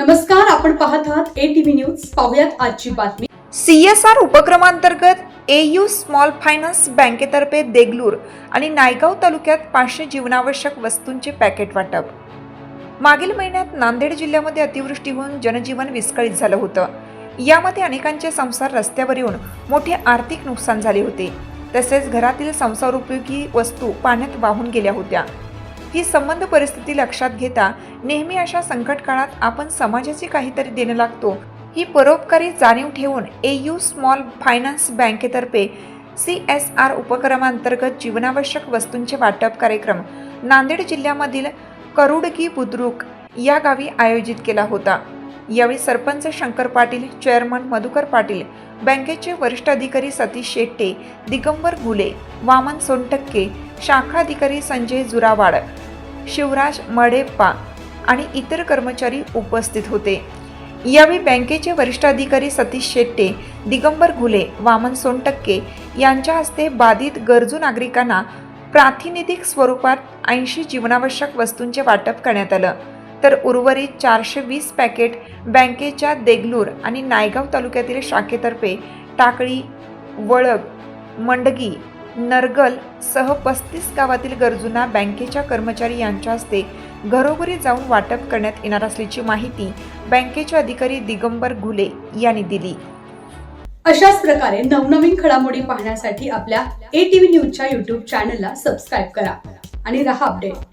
नमस्कार आपण पाहत आहात ए टीव्ही न्यूज पाहुयात आजची बातमी. सीएसआर उपक्रमांतर्गत ए यू स्मॉल फायनान्स बँकेतर्फे देगलूर आणि नायगाव तालुक्यात पाचशे जीवनावश्यक वस्तूंचे पॅकेट वाटप. मागील महिन्यात नांदेड जिल्ह्यामध्ये अतिवृष्टी होऊन जनजीवन विस्कळीत झालं होतं. यामध्ये अनेकांचे संसार रस्त्यावर येऊन मोठे आर्थिक नुकसान झाले होते. तसेच घरातील संसार उपयोगी वस्तू पाण्यात वाहून गेल्या होत्या. ही संबंध परिस्थिती लक्षात घेता नेहमी अशा संकट काळात आपण समाजाची काहीतरी देणं लागतो. ही परोपकारी जाणीव ठेवून ए यू स्मॉल फायनान्स बँकेतर्फे सी एस आर उपक्रमांतर्गत जीवनावश्यक वस्तूंचे वाटप कार्यक्रम नांदेड जिल्ह्यामधील करुडगी बुद्रुक या गावी आयोजित केला होता. यावेळी सरपंच शंकर पाटील चेअरमन मधुकर पाटील बँकेचे वरिष्ठ अधिकारी सतीश शेट्टे दिगंबर गुले वामन सोनटक्के शाखा अधिकारी संजय जुरावाड शिवराज मडेप्पा आणि इतर कर्मचारी उपस्थित होते. यावेळी बँकेचे वरिष्ठ अधिकारी सतीश शेट्टे दिगंबर घुले वामन सोनटक्के यांच्या हस्ते बाधित गरजू नागरिकांना प्रातिनिधिक स्वरूपात ऐंशी जीवनावश्यक वस्तूंचे वाटप करण्यात आलं. तर उर्वरित चारशे वीस पॅकेट बँकेच्या देगलूर आणि नायगाव तालुक्यातील शाखेतर्फे टाकळी वळग मंडगी नरगल सह पस्तीस गावातील गरजूंना बँकेच्या कर्मचारी यांच्या हस्ते घरोघरी जाऊन वाटप करण्यात येणार असल्याची माहिती बँकेचे अधिकारी दिगंबर घुले यांनी दिली. अशाच प्रकारे नवनवीन घडामोडी पाहण्यासाठी आपल्या ए टीव्ही न्यूजच्या युट्यूब चॅनलला सबस्क्राईब करा आणि रहा अपडेट